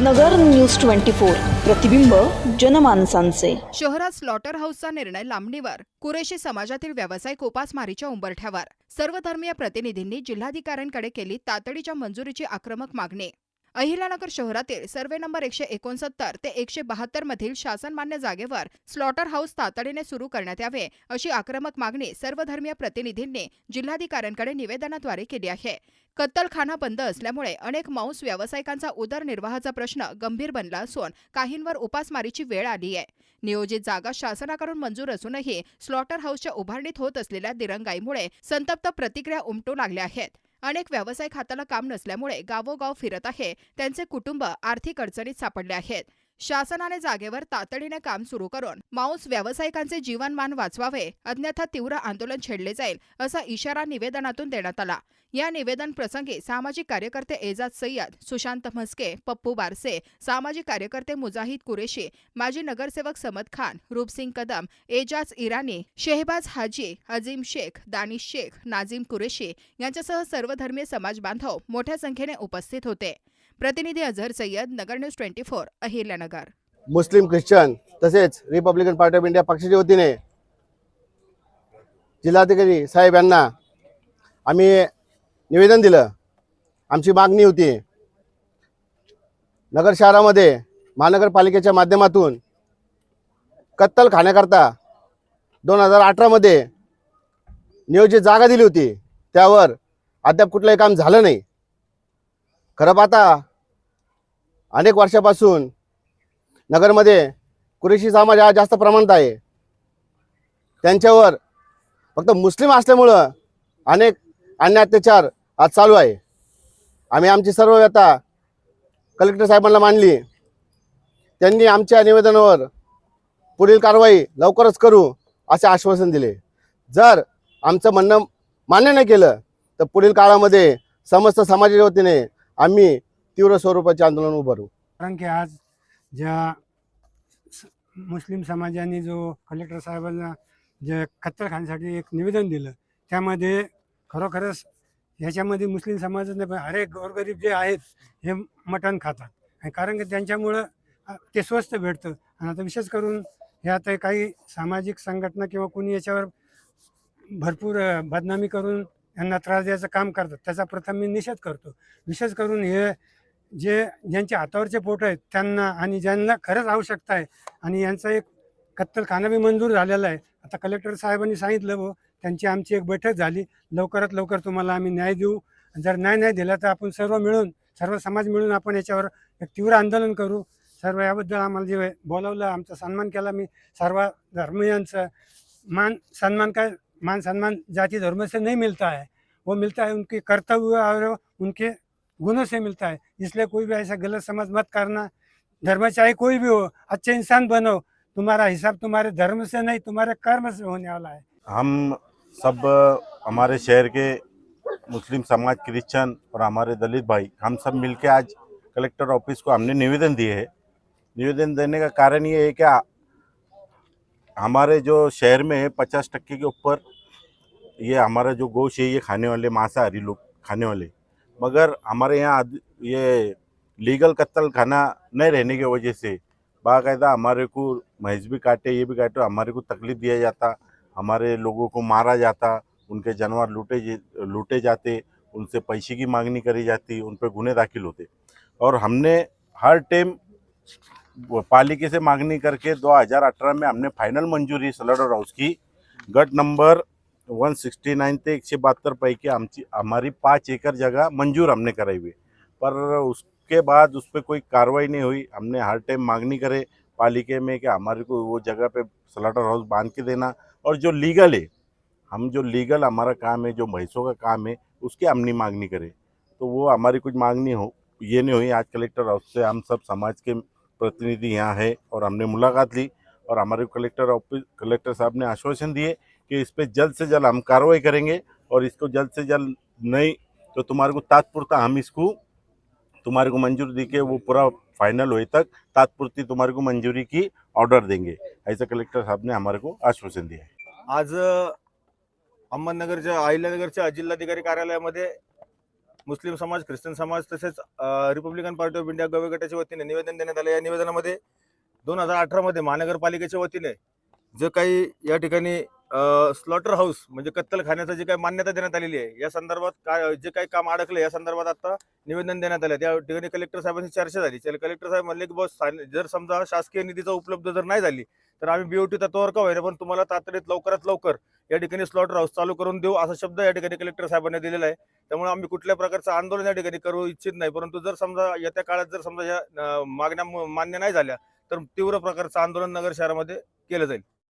नगर news twenty four प्रतिबिंब जनमानसांचे. शहरात slaughter हाऊसचा निर्णय लांबणीवर कुरेशी समाजातील व्यावसायिक उपासमारीच्या उंबरठ्यावर. सर्वधर्मीय प्रतिनिधींनी जिल्हाधिकाऱ्यांकडे केली तातडीच्या मंजुरीची आक्रमक मागणी. अहिल्यानगर शहरातील सर्वे नंबर एकशे एकोणसत्तर ते एकशे बहात्तर मधील शासनमान्य जागेवर स्लॉटर हाऊस तातडीने सुरू करण्यात यावे अशी आक्रमक मागणी सर्वधर्मीय प्रतिनिधींनी जिल्हाधिकाऱ्यांकडे निवेदनाद्वारे केली आहे. कत्तलखाना बंद असल्यामुळे अनेक मांस व्यावसायिकांचा उदरनिर्वाहाचा प्रश्न गंभीर बनला असून काहींवर उपासमारीची वेळ आली आहे. नियोजित जागा शासनाकडून मंजूर असूनही स्लॉटर हाऊसच्या उभारणीत होत असलेल्या दिरंगाईमुळे संतप्त प्रतिक्रिया उमटू लागल्या आहेत. अनेक व्यावसायिक हाताला काम नसल्यामुळे गावोगाव फिरत आहे. त्यांचे कुटुंब आर्थिक अडचणीत सापडले आहेत. शासनाने जागेवर तातडीने काम सुरू करून मांस व्यावसायिकांचे जीवनमान वाचवावे अन्यथा तीव्र आंदोलन छेडले जाईल असा इशारा निवेदनातून देण्यात आला. या निवेदन प्रसंगी सामाजिक कार्यकर्ते एजाज सय्यद सुशांत म्हस्के पप्पू बारसे सामाजिक कार्यकर्ते मुजाहिद कुरेशी माजी नगरसेवक समद खान रूपसिंग कदम एजाज इराणी शेहबाज हाजी अजीम शेख दानिश शेख नाझीम कुरेशी यांच्यासह सर्व धर्मीय समाज बांधव मोठ्या संख्येने उपस्थित होते. प्रतिनिधी Azhar Sayyad Nagar news twenty four Ahilyanagar. Muslim Christian तसेच रिपब्लिकन पार्टी ऑफ इंडिया पक्षाच्या वतीने जिल्हाधिकारी साहेब यांना आम्ही निवेदन दिलं. आमची मागणी होती नगर शहरामध्ये महानगरपालिकेच्या माध्यमातून कत्तल खाण्याकरता दोन हजार अठरामध्ये नियोजित जागा दिली होती. त्यावर अद्याप कुठलंही काम झालं नाही. खरं पाहता अनेक वर्षापासून नगरमध्ये कुरेशी समाज हा जास्त प्रमाणात आहे. त्यांच्यावर फक्त मुस्लिम असल्यामुळं अनेक अन्य अत्याचार आज चालू आहे. आम्ही आमची सर्व व्यथा कलेक्टर साहेबांना मांडली. त्यांनी आमच्या निवेदनावर पुढील कारवाई लवकरच करू असे आश्वासन दिले. जर आमचं म्हणणं मान्य नाही केलं तर पुढील काळामध्ये समस्त समाजाच्या वतीने आम्ही तीव्र स्वरूपाचे आंदोलन उभारू कारण की आज ज्या स- मुस्लिम समाजाने जो कलेक्टर साहेबांना जे कत्तलखानसाठी एक निवेदन दिलं त्यामध्ये खरोखरच ह्याच्यामध्ये मुस्लिम समाजाने पण हरेक गोरगरीब जे आहेत हे मटण खातात. आणि कारण की त्यांच्यामुळं ते स्वस्त भेटतं. आणि आता विशेष करून हे आता काही सामाजिक संघटना किंवा कोणी याच्यावर भरपूर बदनामी करून यांना त्रास द्यायचं काम करतात त्याचा प्रथम मी निषेध करतो. विशेष करून हे जे ज्यांच्या हातावरचे पोट आहेत त्यांना आणि ज्यांना खरंच आवश्यकता आहे आणि यांचा एक कत्तलखाना बी मंजूर झालेला आहे. आता कलेक्टर साहेबांनी सांगितलं भाऊ त्यांची आमची एक बैठक झाली. लवकरात लवकर तुम्हाला आम्ही न्याय देऊ. जर न्याय नाही दिला तर आपण सर्व मिळून सर्व समाज मिळून आपण याच्यावर एक तीव्र आंदोलन करू. सर्व याबद्दल आम्हाला जे बोलावलं आमचा सन्मान केला. मी सर्व धर्मीयांचं मान सन्मान काय मान सन्मान जाति धर्म से नहीं मिलता है वो मिलता है उनके कर्तव्य और उनके गुणों से मिलता है। इसलिए कोई भी ऐसा गलत समझ मत करना। धर्म चाहे कोई भी हो, अच्छे इंसान बनो, तुम्हारा हिसाब तुम्हारे धर्म से नहीं, तुम्हारे कर्म से होने वाला है। हम सब हमारे शहर के मुस्लिम समाज क्रिश्चन और हमारे दलित भाई, हम सब मिलके आज कलेक्टर ऑफ़िस को हमने निवेदन दिए है। निवेदन देने का कारण ये है कि हमारे जो शहर में है, पचास टक्के के ऊपर ये हमारा जो गोश है, ये खाने वाले, मांसाहारी लोग खाने वाले। मगर हमारे यहाँ ये लीगल कत्ल खाना नहीं रहने की वजह से बाकायदा हमारे को महज भी काटे, ये भी काटे, हमारे को तकलीफ़ दिया जाता, हमारे लोगों को मारा जाता, उनके जानवर लूटे लूटे जाते, उनसे पैसे की मांगनी करी जाती उन पर गुने दाखिल होते। और हमने हर टाइम पालिके से मांगनी करके 2018 में हमने फाइनल मंजूरी सलडर हाउस की। गट नंबर 169 ते एकशे बहात्तर पैकी आमची हमारी पाँच एकड़ जगह मंजूर हमने कराई हुई पर उसके बाद उस पर कोई कार्रवाई नहीं हुई. हमने हर टाइम मांगनी करे पालिके में कि हमारे को वो जगह पे स्लाटर हाउस बाँध के देना. और जो लीगल है, हम जो लीगल हमारा काम है, जो भैंसों का काम है, उसकी हमने मांगनी करे. तो वो हमारी कुछ मांगनी हो, ये नहीं हुई. आज कलेक्टर हाउस से हम सब समाज के प्रतिनिधि यहाँ है और हमने मुलाकात ली और हमारे कलेक्टर ऑफ़िस कलेक्टर साहब ने आश्वासन दिए कि इस पर जल्द से जल्द हम कार्रवाई करेंगे और इसको जल्द से जल्द नहीं तो तुम्हारे को तात्पुरता हम इसको तुम्हारे को मंजूर दी के वो पूरा फाइनल होए तक तात्पुरती तुम्हारे को मंजूरी की ऑर्डर देंगे। ऐसा कलेक्टर साहब ने हमारे को आश्वासन दिया है। आज अहमदनगरच्या अहिल्यानगरच्या जिल्हाधिकारी कार्यालयामध्ये मुस्लिम समाज ख्रिश्चन समाज तसेच रिपब्लिकन पार्टी ऑफ इंडिया गवे गटाच्या वतीने निवेदन देण्यात आलं. या निवेदनामध्ये दोन हजार अठरामध्ये महानगरपालिकेच्या वतीने जे काही या ठिकाणी स्लॉटर हाऊस म्हणजे कत्तलखान्याचं जे काही मान्यता देण्यात आलेली आहे या संदर्भात काय जे काही काम अडकलं या संदर्भात आता निवेदन देण्यात आलं. त्या ठिकाणी कलेक्टर साहेबांची चर्चा झाली. कलेक्टर साहेब म्हणले की बस जर समजा शासकीय निधीचा उपलब्ध जर नाही झाली तर आम्ही बीओटी तत्वावर का होईना? पण तुम्हाला तातडीत लवकरात लवकर या ठिकाणी स्लॉटर हाऊस चालू करून देऊ असा शब्द या ठिकाणी कलेक्टर साहेबांनी दिलेला आहे. त्यामुळे आम्ही कुठल्या प्रकारचं आंदोलन या ठिकाणी करू इच्छित नाही. परंतु जर समजा येत्या काळात जर समजा या मागण्या म- मान्य नाही झाल्या तर तीव्र प्रकारचं आंदोलन नगर शहरामध्ये केलं जाईल.